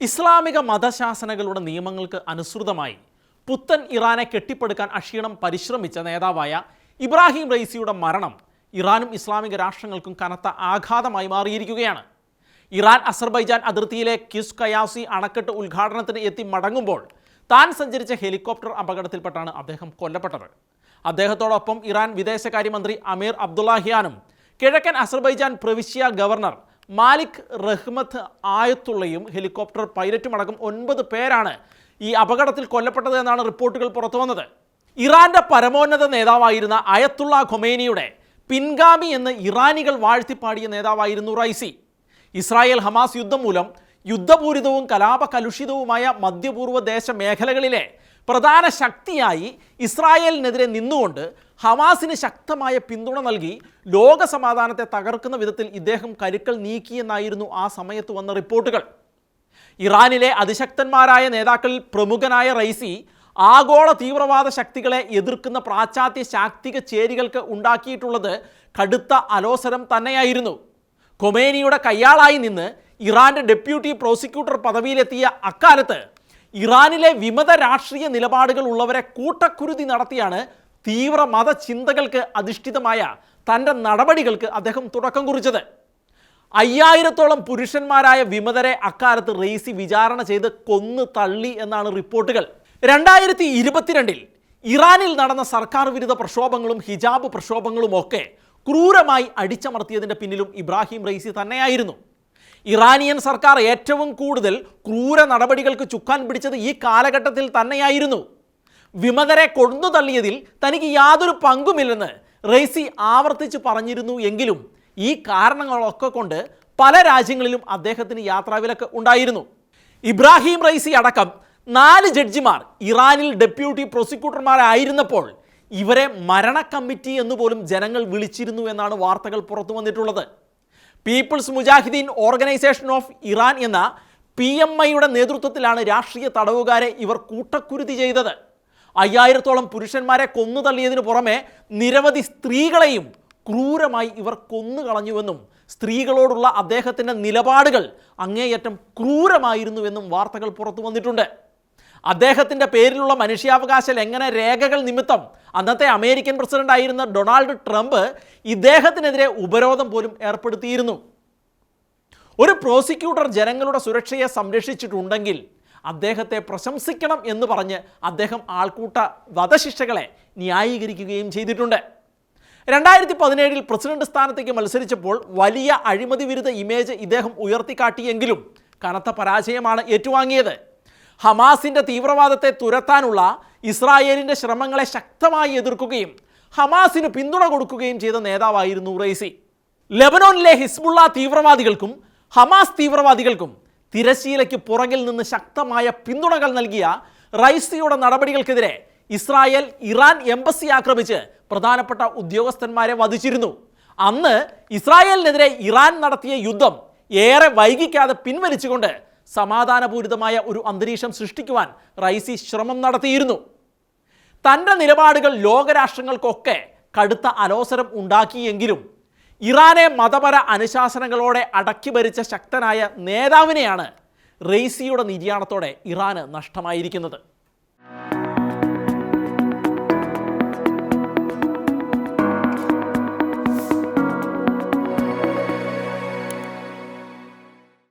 ഇസ്ലാമിക മതശാസനകളുടെ നിയമങ്ങൾക്ക് അനുസൃതമായി പുത്തൻ ഇറാനെ കെട്ടിപ്പടുക്കാൻ അക്ഷീണം പരിശ്രമിച്ച നേതാവായ ഇബ്രാഹിം റൈസിയുടെ മരണം ഇറാനും ഇസ്ലാമിക രാഷ്ട്രങ്ങൾക്കും കനത്ത ആഘാതമായി മാറിയിരിക്കുകയാണ്. ഇറാൻ അസർബൈജാൻ അതിർത്തിയിലെ കിസ് കയാസി അണക്കെട്ട് ഉദ്ഘാടനത്തിന് എത്തി മടങ്ങുമ്പോൾ താൻ സഞ്ചരിച്ച ഹെലികോപ്റ്റർ അപകടത്തിൽപ്പെട്ടാണ് അദ്ദേഹം കൊല്ലപ്പെട്ടത്. അദ്ദേഹത്തോടൊപ്പം ഇറാൻ വിദേശകാര്യമന്ത്രി അമീർ അബ്ദുല്ലാഹിയാനും കിഴക്കൻ അസർബൈജാൻ പ്രവിശ്യ ഗവർണർ മാലിക് റഹ്മത്ത് ആയത്തുള്ളയും ഹെലികോപ്റ്റർ പൈലറ്റും അടക്കം ഒൻപത് പേരാണ് ഈ അപകടത്തിൽ കൊല്ലപ്പെട്ടത് എന്നാണ് റിപ്പോർട്ടുകൾ പുറത്തു വന്നത്. ഇറാന്റെ പരമോന്നത നേതാവായിരുന്ന അയത്തുള്ള ഖൊമേനിയുടെ പിൻഗാമി എന്ന് ഇറാനികൾ വാഴ്ത്തിപ്പാടിയ നേതാവായിരുന്നു റൈസി. ഇസ്രായേൽ ഹമാസ് യുദ്ധം മൂലം യുദ്ധപൂരിതവും കലാപകലുഷിതവുമായ മധ്യപൂർവ ദേശ മേഖലകളിലെ പ്രധാന ശക്തിയായി ഇസ്രായേലിനെതിരെ നിന്നുകൊണ്ട് ഹമാസിന് ശക്തമായ പിന്തുണ നൽകി ലോക സമാധാനത്തെ തകർക്കുന്ന വിധത്തിൽ ഇദ്ദേഹം കരുക്കൾ നീക്കിയെന്നായിരുന്നു ആ സമയത്ത് വന്ന റിപ്പോർട്ടുകൾ. ഇറാനിലെ അതിശക്തന്മാരായ നേതാക്കളിൽ പ്രമുഖനായ റൈസി ആഗോള തീവ്രവാദ ശക്തികളെ എതിർക്കുന്ന പാശ്ചാത്യ ശാക്തിക ചേരികൾക്ക് ഉണ്ടാക്കിയിട്ടുള്ളത് കടുത്ത അലോസരം തന്നെയായിരുന്നു. കൊമേനിയുടെ കയ്യാളായി നിന്ന് ഇറാന്റെ ഡെപ്യൂട്ടി പ്രോസിക്യൂട്ടർ പദവിയിലെത്തിയ അക്കാലത്ത് ഇറാനിലെ വിമത രാഷ്ട്രീയ നിലപാടുകൾ ഉള്ളവരെ കൂട്ടക്കുരുതി നടത്തിയാണ് തീവ്ര മതചിന്തകൾക്ക് അധിഷ്ഠിതമായ തന്റെ നടപടികൾക്ക് അദ്ദേഹം തുടക്കം കുറിച്ചത്. അയ്യായിരത്തോളം പുരുഷന്മാരായ വിമതരെ അക്കാലത്ത് റെയ്സി വിചാരണ ചെയ്ത് കൊന്നു തള്ളി എന്നാണ് റിപ്പോർട്ടുകൾ. രണ്ടായിരത്തി ഇരുപത്തിരണ്ടിൽ ഇറാനിൽ നടന്ന സർക്കാർ വിരുദ്ധ പ്രക്ഷോഭങ്ങളും ഹിജാബ് പ്രക്ഷോഭങ്ങളും ഒക്കെ ക്രൂരമായി അടിച്ചമർത്തിയതിന്റെ പിന്നിലും ഇബ്രാഹിം റെയ്സി തന്നെയായിരുന്നു. ഇറാനിയൻ സർക്കാർ ഏറ്റവും കൂടുതൽ ക്രൂര നടപടികൾക്ക് ചുക്കാൻ പിടിച്ചത് ഈ കാലഘട്ടത്തിൽ തന്നെയായിരുന്നു. വിമതരെ കൊണ്ടു തള്ളിയതിൽ തനിക്ക് യാതൊരു പങ്കുമില്ലെന്ന് റെയ്സി ആവർത്തിച്ച് പറഞ്ഞിരുന്നു എങ്കിലും ഈ കാരണങ്ങളൊക്കെ കൊണ്ട് പല രാജ്യങ്ങളിലും അദ്ദേഹത്തിന് യാത്രാവിലക്ക് ഉണ്ടായിരുന്നു. ഇബ്രാഹിം റൈസി അടക്കം നാല് ജഡ്ജിമാർ ഇറാനിൽ ഡെപ്യൂട്ടി പ്രോസിക്യൂട്ടർമാരായിരുന്നപ്പോൾ ഇവരെ മരണ കമ്മിറ്റി എന്ന് പോലും ജനങ്ങൾ വിളിച്ചിരുന്നു എന്നാണ് വാർത്തകൾ പുറത്തു വന്നിട്ടുള്ളത്. People's Mujahideen Organisation of Iran എന്ന പി എം ഐയുടെ നേതൃത്വത്തിലാണ് രാഷ്ട്രീയ തടവുകാരെ ഇവർ കൂട്ടക്കുരുതി ചെയ്തത്. അയ്യായിരത്തോളം പുരുഷന്മാരെ കൊന്നു തള്ളിയതിനു പുറമെ നിരവധി സ്ത്രീകളെയും ക്രൂരമായി ഇവർ കൊന്നു കൊന്നുകളഞ്ഞുവെന്നും സ്ത്രീകളോടുള്ള അദ്ദേഹത്തിന്റെ നിലപാടുകൾ അങ്ങേയറ്റം ക്രൂരമായിരുന്നുവെന്നും വാർത്തകൾ പുറത്തു വന്നിട്ടുണ്ട്. അദ്ദേഹത്തിന്റെ പേരിലുള്ള മനുഷ്യാവകാശ ലംഘന രേഖകൾ നിമിത്തം അന്നത്തെ അമേരിക്കൻ പ്രസിഡന്റ് ആയിരുന്ന ഡൊണാൾഡ് ട്രംപ് ഇദ്ദേഹത്തിനെതിരെ ഉപരോധം പോലും ഏർപ്പെടുത്തിയിരുന്നു. ഒരു പ്രോസിക്യൂട്ടർ ജനങ്ങളുടെ സുരക്ഷയെ സംരക്ഷിച്ചിട്ടുണ്ടെങ്കിൽ അദ്ദേഹത്തെ പ്രശംസിക്കണം എന്ന് പറഞ്ഞ് അദ്ദേഹം ആൾക്കൂട്ട വധശിക്ഷകളെ ന്യായീകരിക്കുകയും ചെയ്തിട്ടുണ്ട്. രണ്ടായിരത്തി പതിനേഴിൽ പ്രസിഡന്റ് സ്ഥാനത്തേക്ക് മത്സരിച്ചപ്പോൾ വലിയ അഴിമതി വിരുദ്ധ ഇമേജ് ഇദ്ദേഹം ഉയർത്തിക്കാട്ടിയെങ്കിലും കനത്ത പരാജയമാണ് ഏറ്റുവാങ്ങിയത്. ഹമാസിന്റെ തീവ്രവാദത്തെ തുരത്താനുള്ള ഇസ്രായേലിന്റെ ശ്രമങ്ങളെ ശക്തമായി എതിർക്കുകയും ഹമാസിന് പിന്തുണ കൊടുക്കുകയും ചെയ്ത നേതാവായിരുന്നു റൈസി ലെബനോനിലെ ഹിസ്ബുള്ള തീവ്രവാദികൾക്കും ഹമാസ് തീവ്രവാദികൾക്കും തിരശീലയ്ക്ക് പുറകിൽ നിന്ന് ശക്തമായ പിന്തുണകൾ നൽകിയ റൈസിയുടെ നടപടികൾക്കെതിരെ ഇസ്രായേൽ ഇറാൻ എംബസി ആക്രമിച്ച് പ്രധാനപ്പെട്ട ഉദ്യോഗസ്ഥന്മാരെ വധിച്ചിരുന്നു. അന്ന് ഇസ്രായേലിനെതിരെ ഇറാൻ നടത്തിയ യുദ്ധം ഏറെ വൈകിക്കാതെ പിൻവലിച്ചുകൊണ്ട് സമാധാനപൂരിതമായ ഒരു അന്തരീക്ഷം സൃഷ്ടിക്കുവാൻ റൈസി ശ്രമം നടത്തിയിരുന്നു. തന്റെ നിലപാടുകൾ ലോകരാഷ്ട്രങ്ങൾക്കൊക്കെ കടുത്ത അലോസരം ഉണ്ടാക്കിയെങ്കിലും ഇറാനെ മതപര അനുശാസനങ്ങളോടെ അടക്കി ഭരിച്ച ശക്തനായ നേതാവിനെയാണ് റെയ്സിയുടെ നിര്യാണത്തോടെ ഇറാന് നഷ്ടമായിരിക്കുന്നത്.